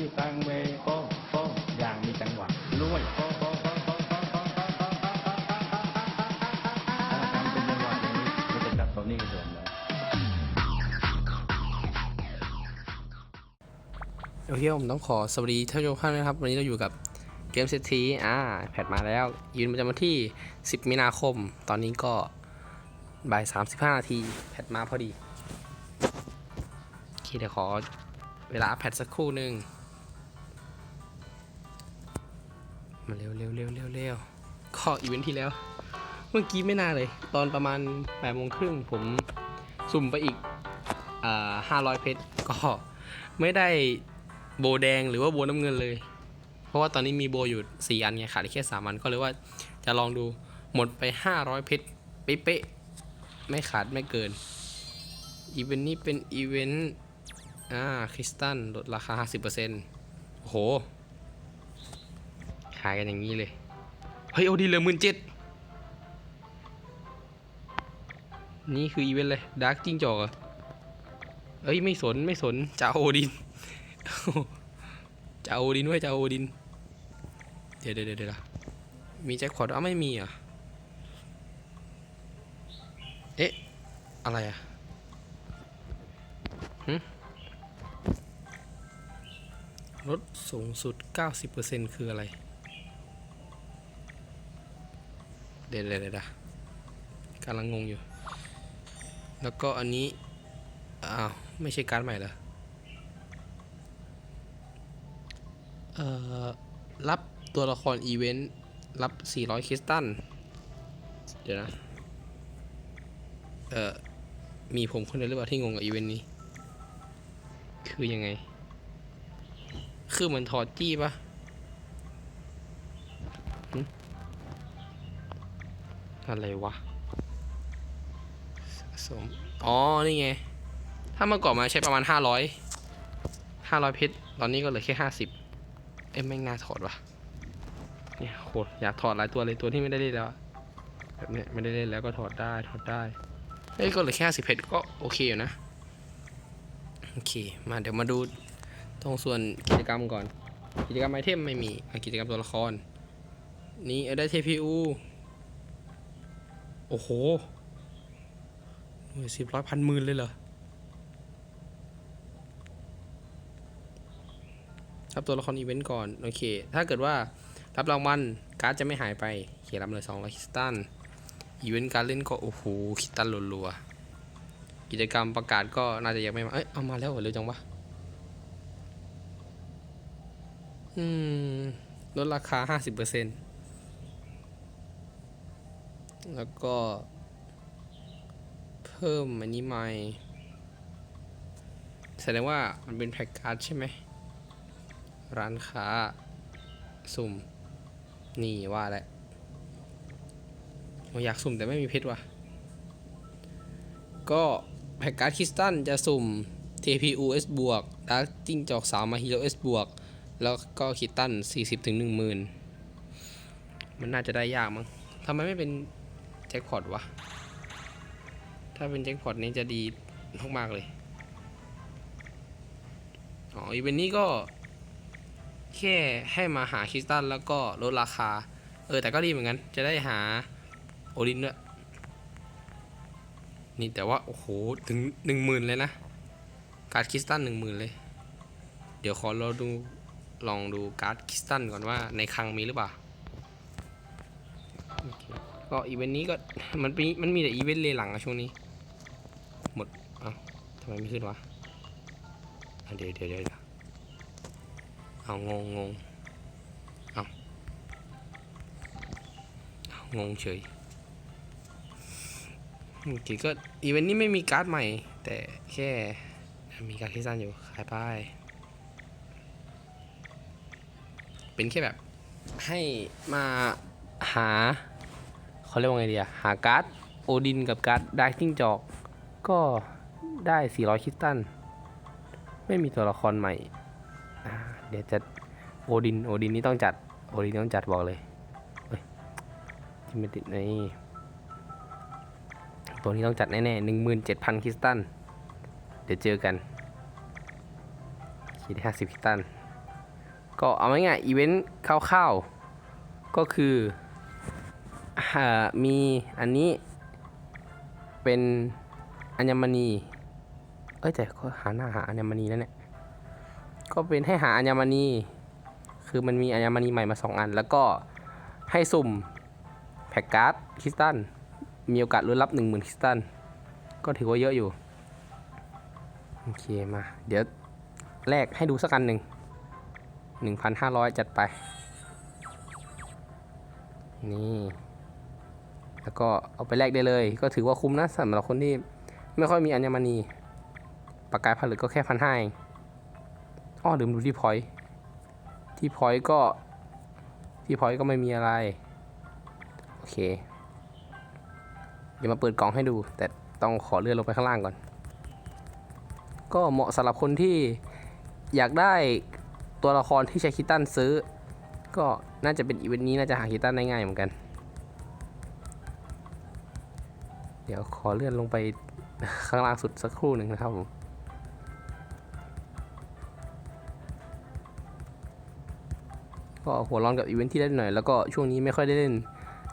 ที่ตังเวโป้โป้อย่างมีจังหวะรวยโป้โป้โป้โป้โป้โป้โป้โป้โป้โป้โป้ถ้าทำเป็นจังหวะอย่างนี้มันจะจับตัวนี้กันเดิมเลยโอเคผมต้องขอสวัสดีท่านผู้ชมทุกท่านนะครับ วันนี้เราอยู่กับเกมเซตทีอ่าแพทมาแล้ว ยืนประจำวันที่ 10 มีนาคม ตอนนี้ก็บ่าย 35 นาที แพทมาพอดีโอเคเดี๋ยวขอเวลาแพทสักครู่หนึ่ง มาเร็วเร็วเร็วเร็วเร็วก็อีเวนท์ที่แล้ว เมื่อกี้ไม่น่าเลย ตอนประมาณ8โมงครึ่งผมสุ่มไปอีกอ่า500เพชรก็ไม่ได้โบแดงหรือว่าโบน้ำเงินเลย เพราะว่าตอนนี้มีโบอยู่4อันไงขาดแค่3อันก็เลยว่าจะลองดูหมดไป500เพชรเป๊ะๆไม่ขาดไม่เกินอีเวนต์นี้เป็นอีเวนต์อ่าคริสตัลลดราคา 50%โอ้โห ขายกันอย่างนี้เลย เฮ้ยโอดีเหลือหมื่นเจ็ดนี่คืออีเวนต์เลยดาร์กจิ้งจอกเหรอเอ้ยไม่สนไม่สนจะเอาโอดินจะเอาโอดินไว้จะเอาโอดินเดี๋ยวเดี๋ยวเดี๋ยวเดี๋ยวมีแจ็คพอตอ้าวไม่มีเหรอะ เอ๊ะ อะไรอะหึลดสูงสุด 90%คืออะไร เดี๋ยวเดี๋ยวเดี๋ยวกำลังงงอยู่ แล้วก็อันนี้ อ้าว ไม่ใช่การดใหม่เหรอ เอ่อ รับตัวละครอีเวนต์ รับ 400 คริสตัล เดี๋ยวนะ เอ่อ มีผมคนเดียวหรือเปล่าที่งงกับอีเวนต์นี้ คือยังไง คือเหมือนถอดจี้ปะ อะไรวะสะสม อ๋อ นี่ไง ถ้าเมื่อก่อนมาใช้ประมาณ500 500เพชร ตอนนี้ก็เหลือแค่50เอ้ยไม่งน่าถอดวะเนี่ยโคตรอยากถอดหลายตัวเลยตัวที่ไม่ได้เล่นแล้วอะแบบเนี้ยไม่ได้เล่นแล้วก็ถอดได้ถอดได้เอ้ยก็เหลือแค่สิบเพชรก็โอเคอยู่นะโอเคมาเดี๋ยวมาดูตรงส่วนกิจกรรมก่อน กิจกรรมไอเทมไม่มีอะกิจกรรมตัวละคร นี่เอาได้ TPU โอ้โหหน่วยสิบร้อยพันหมื่นเลยเหรอ รับตัวละครอีเวนต์ก่อน โอเค ถ้าเกิดว่ารับรางวัลการ์ดจะไม่หายไปโอเครับเลย200คริสตัลอีเวนต์การเล่นก็ โอ้โหคิสตัลรัวๆกิจกรรมประกาศก็น่าจะยังไม่มา เอ้ย เอามาแล้วเหรอเร็วจังวะอืมลดราคา 50% แล้วก็ เพิ่มอันนี้ใหม่แสดงว่ามันเป็นแพ็กการ์ดใช่ไหม ร้านค้า สุ่ม นี่ว่าแหละโอ้อยากสุ่มแต่ไม่มีเพชรว่ะ ก็แพ็กการ์ดคริสตัลจะสุ่ม TPU S บวกดาร์กจิ้งจอกสาวมาฮีโร่ S บวก แล้วก็คิสตัล40ถึง10,000 มันน่าจะได้ยากมั้งทำไมไม่เป็น แจ็คพอตวะ ถ้าเป็นแจ็คพอตนี้จะดีมากๆเลย อ๋ออีเวนนี้ก็ แค่ให้มาหาคริสตัลแล้วก็ลดราคา เออแต่ก็ดีเหมือนกัน จะได้หาโอดินด้วย นี่แต่ว่า โอ้โห ถึงหนึ่งหมื่นเลยนะ การ์ดคริสตัลหนึ่งหมื่นเลย เดี๋ยวขอเราดูลองดูการ์ดคริสตัลก่อนว่าในคลังมีหรือเปล่า ก็อีเวนต์นี้ก็มันมีมันมีแต่อีเวนต์เลยหลังอะช่วงนี้ หมดเอ้าทำไมไม่ขึ้นวะเดี๋ยวเดี๋ยวเดี๋ยวเอางงงงเอางงเฉยโอเคก็อีเวนต์นี้ไม่มีการ์ดใหม่ แต่แค่มีการ์ดที่สั้นอยู่ขายไปเป็นแค่แบบให้มาหา เขาเรียกว่าไงดีอะหาการ์ดโอดินกับการ์ดไดซิ่งจอก ก็ได้ 400 คริสตัลไม่มีตัวละครใหม่ เดี๋ยวจะโอดิน โอดินนี่ต้องจัด โอดินต้องจัดบอกเลยเฮ้ยที่ไม่ติดในตัวนี้ต้องจัดแน่ๆหนึ่งหมื่นเจ็ดพันคริสตัลเดี๋ยวเจอกันคิดห้าสิบคริสตัลก็เอาง่ายๆอีเวนต์คร่าวๆ ก็คือ มีอันนี้เป็นอัญมณี เอ้ยแต่ก็หาหน้าหาอัญมณีนั่นแหละก็เป็นให้หาอัญมณี คือมันมีอัญมณีใหม่มาสองอัน แล้วก็ให้สุ่มแพ็กการ์ดคริสตัล มีโอกาสลุ้นรับ 10,000คริสตัล ก็ถือว่าเยอะอยู่ โอเคมา เดี๋ยวแลกให้ดูสักอันหนึ่ง 1,500 จัดไป นี่ แล้วก็เอาไปแลกได้เลย ก็ถือว่าคุ้มนะสำหรับคนที่ไม่ค่อยมีอัญมณีปากกายผลึกก็แค่พันห้าเองอ้อลืมดูที่พอยที่พอยก็ที่พอยก็ไม่มีอะไร โอเค เดี๋ยวมาเปิดกล่องให้ดู แต่ต้องขอเลื่อนลงไปข้างล่างก่อน ก็เหมาะสำหรับคนที่อยากได้ตัวละครที่ใช้คิตตันซื้อ ก็น่าจะเป็นอีเวนต์นี้น่าจะหาคิตันได้ง่ายเหมือนกัน เดี๋ยวขอเลื่อนลงไปข้างล่างสุดสักครู่หนึ่งนะครับผมก็หัวร้อนกับอีเวนท์ที่เล่นหน่อย แล้วก็ช่วงนี้ไม่ค่อยได้เล่น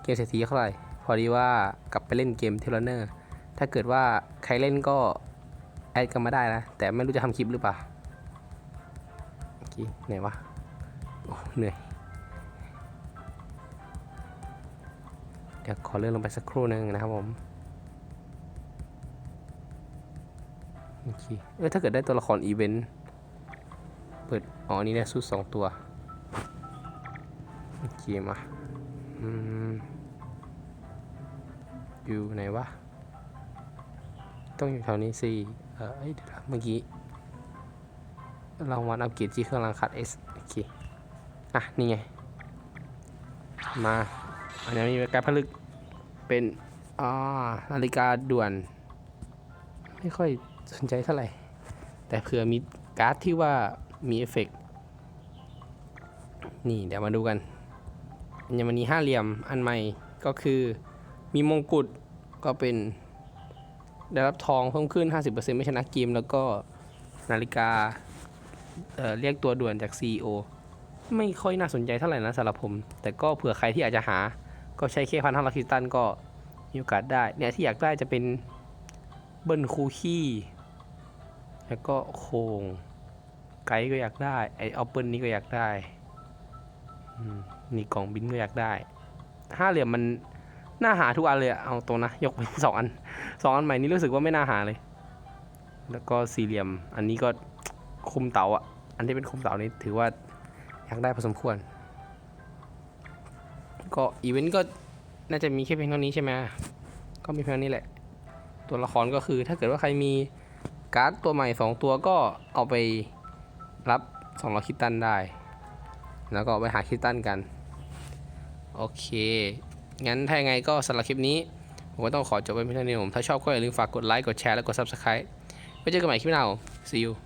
เกมเศรษฐีเท่าไหร่ พอดีว่ากลับไปเล่นเกมเทเลเนอร์ถ้าเกิดว่าใครเล่นก็แอดกันมาได้นะ แต่ไม่รู้จะทำคลิปหรือเปล่าโอเคไหนวะโอ้เหนื่อย เดี๋ยวขอเลื่อนลงไปสักครู่หนึ่งนะครับผม โอ เคเออถ้าเกิดได้ตัวละครอีเวนต์เปิดอ๋อนี่ได้สู้สองตัวโอเคมาอืมอยู่ไหนวะ ต้องอยู่แถวนี้สิเออเอ้ยเดี๋ยวเมื่อกี้รางวัลอัปเกรดที่เครื่องรางคัดเอสโอเค อะ นี่ไง มา อันนี้มีการผลึกเป็นอ่านาฬิกาด่วน ไม่ค่อยสนใจเท่าไหร่ แต่เผื่อมีการ์ดที่ว่ามีเอฟเฟกต์นี่เดี๋ยวมาดูกันอัญมณีห้าเหลี่ยมอันใหม่ก็คือมีมงกุฎก็เป็นได้รับทองเพิ่มขึ้น 50%ไม่ชนะเกม แล้วก็นาฬิกาเเรียกตัวด่วนจาก CEO ไม่ค่อยน่าสนใจเท่าไหร่นะสำหรับผม แต่ก็เผื่อใครที่อาจจะหา ก็ใช้แค่พันห้าร้อยคริสตันก็มีโอกาสได้ เนี่ยที่อยากได้จะเป็น เบิ้ลคูคี้แล้วก็โคงไกด์ก็อยากได้ไอออปเปิลนี้ก็อยากได้อืมมีกล่องบินก็อยากได้ห้าเหลี่ยมมันน่าหาทุกอันเลยอะเอาตรงนะยกเว้นสองอันสองอันใหม่นี้รู้สึกว่าไม่น่าหาเลย แล้วก็สี่เหลี่ยมอันนี้ก็คุมเตาอะอันที่เป็นคุมเตานี่ถือว่าอยากได้พอสมควร ก็อีเวนต์ก็น่าจะมีแค่เพียงเท่านี้ใช่ไหมก็มีเพียงนี้แหละ ตัวละครก็คือ ถ้าเกิดว่าใครมีการ์ดตัวใหม่ 2 ตัวก็เอาไปรับ200คิตตันได้ แล้วก็ไปหาคิตตันกัน โอเค งั้นถ้ายังไงก็สำหรับคลิปนี้ ผมก็ต้องขอจบไปเพียงเท่านี้ผม ถ้าชอบก็อย่าลืมฝากกดไลค์ กดแชร์ และกด Subscribe ไว้เจอกันใหม่คลิปหน้า See you